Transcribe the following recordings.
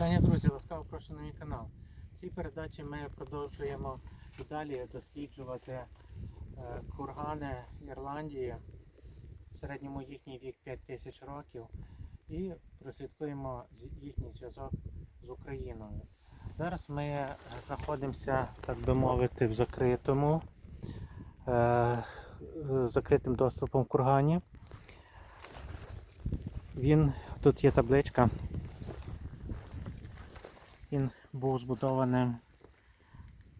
Вітання, друзі, ласкаво прошу на мій канал. В цій передачі ми продовжуємо і далі досліджувати е, кургани Ірландії. В середньому їхній вік 5 тисяч років і прослідкуємо їхній зв'язок з Україною. Зараз ми е, знаходимося, так би мовити, в закритому, е, закритим доступом кургані. Він, тут є табличка. Він був збудований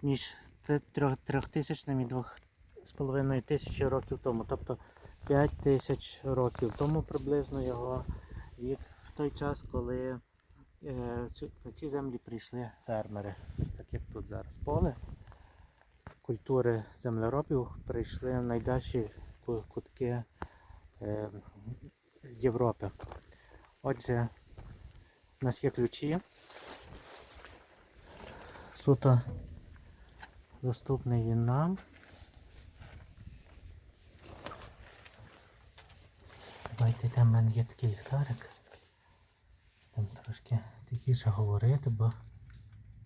між те- трьох- трьохтисячним і двох з половиною тисячі років тому. Тобто 5 тисяч років тому приблизно його вік в той час, коли е, на ці землі прийшли фермери. Так як тут зараз поле. Культури землеробів прийшли в найдальші кутки е, Європи. Отже, у нас є ключі. Суто доступний він нам. Давайте там в мене є такий ліхтарик. Там трошки тихіше говорити, бо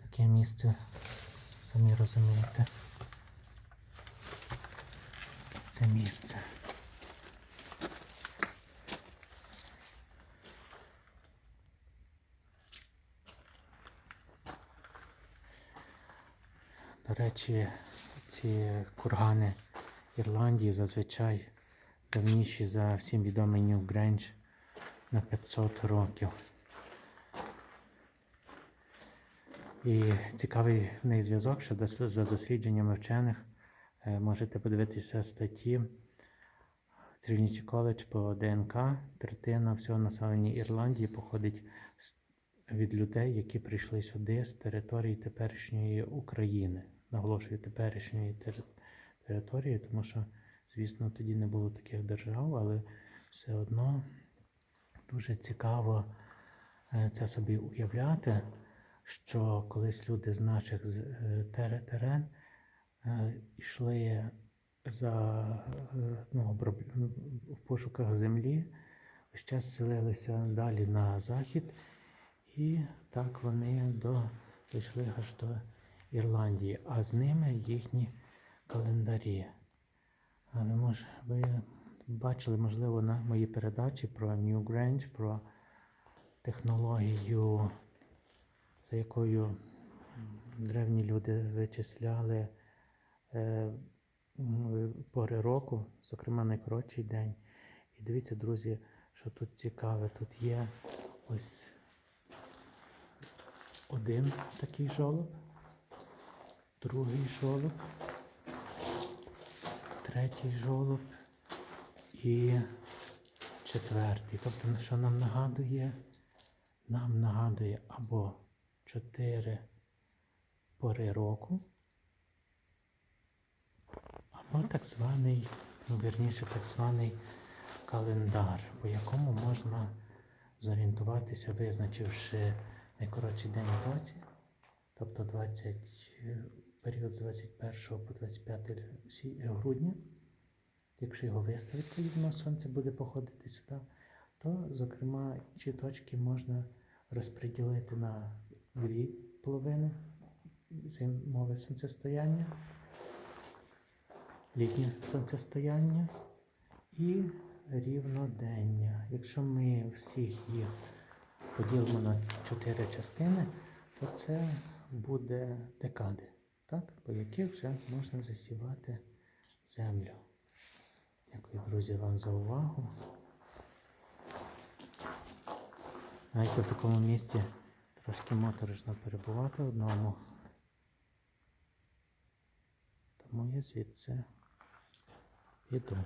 таке місце, самі розумієте. Це місце. До речі, ці кургани Ірландії зазвичай давніші за всім відомий Нью Гренч на 500 років. І цікавий в неї зв'язок, що за дослідженнями вчених е, можете подивитися статті Trinity College по ДНК. Третина всього населення Ірландії походить від людей, які прийшли сюди з території теперішньої України. Наголошую теперішньої території, тому що, звісно, тоді не було таких держав, але все одно дуже цікаво е, це собі уявляти, що колись люди з наших е, тер- терен е, йшли за е, ну, в пошуках землі, весь час селилися далі на захід, і так вони до, дійшли аж до Ірландії, а з ними їхні календарі. Але може, ви бачили, можливо, на моїй передачі про New Grange, про технологію, за якою древні люди вичисляли е, пори року, зокрема найкоротший день. І дивіться, друзі, що тут цікаве. Тут є ось один такий жолоб, другий жолоб, третій жолоб і четвертий. Тобто, що нам нагадує? Нам нагадує або чотири пори року, або так званий, ну, вірніше, так званий календар, по якому можна зорієнтуватися, визначивши найкоротший день в році, тобто 20, е, період з 21 по 25 грудня. Якщо його виставити, і сонце буде походити сюди, то, зокрема, інші точки можна розподілити на дві половини зимове сонцестояння, літнє сонцестояння і рівнодення. Якщо ми всіх їх поділимо на чотири частини, то це буде декади, так? по яких вже можна засівати землю. Дякую, друзі, вам за увагу. Знаєте, в такому місці трошки моторошно перебувати одному. Тому я звідси йду.